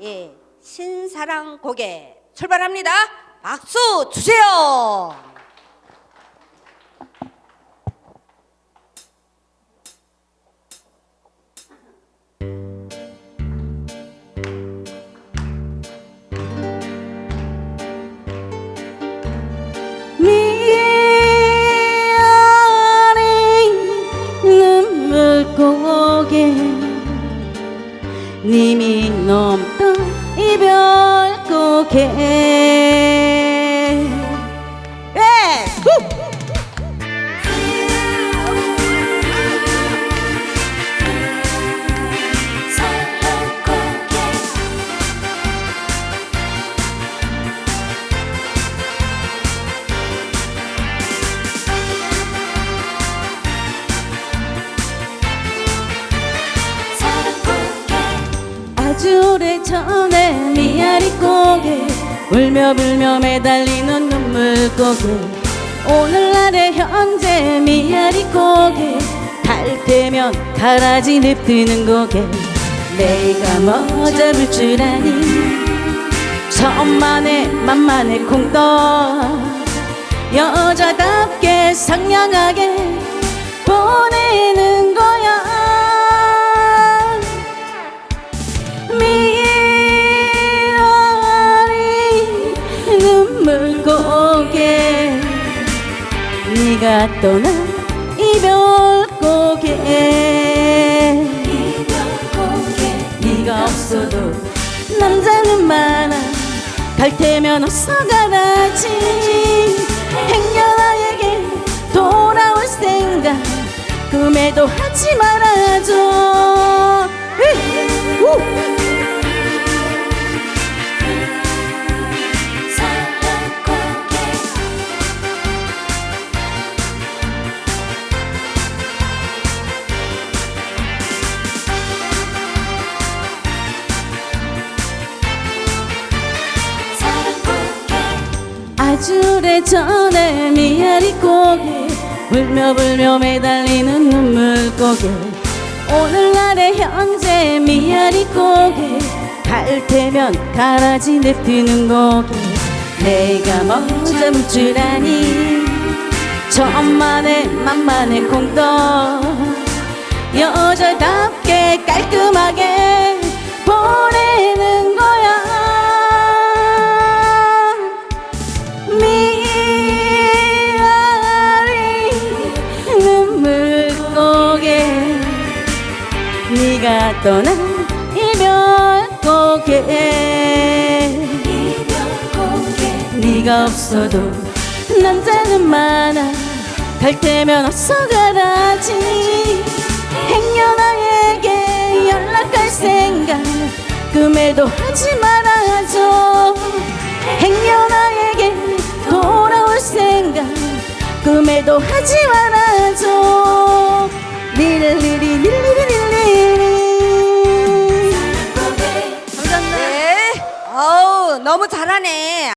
예, 신사랑 고개 출발합니다. 박수 주세요. 고개 님이 넘던 이별 고개 오래전에 미아리 고개 울며 불며 매달리는 눈물 고개. 오늘날의 현재 미아리 고개 갈 때면 가라지 냅뜨는 고개. 내가 뭐 잡을 줄 아니 천만에 만만의 콩떡. 여자답게 상냥하게 물 고개 네가 떠난 이별 고개. 네가 없어도 남자는 많아. 갈 테면 어서 가라지. 행여나에게 돌아올 생각. 꿈에도 하지 말아줘. 으, 우! 아주 오래전에 미아리 고개. 울며 불며 매달리는 눈물 고개. 오늘날의 현재 미아리 고개. 갈 테면 가라지 냅두는 고개. 내가 먼저 묻줄 아니. 천만의 만만의 콩떡 여자답게 깔끔 네가 떠난 이별 고개 네가 없어도 남자는 많아. 갈 테면 어서 가라지. 행여나에게 연락할 생각. 꿈에도 하지 말아줘 행여나에게 돌아올 생각. 꿈에도 하지 말아줘 리리리리 리리리리 nè.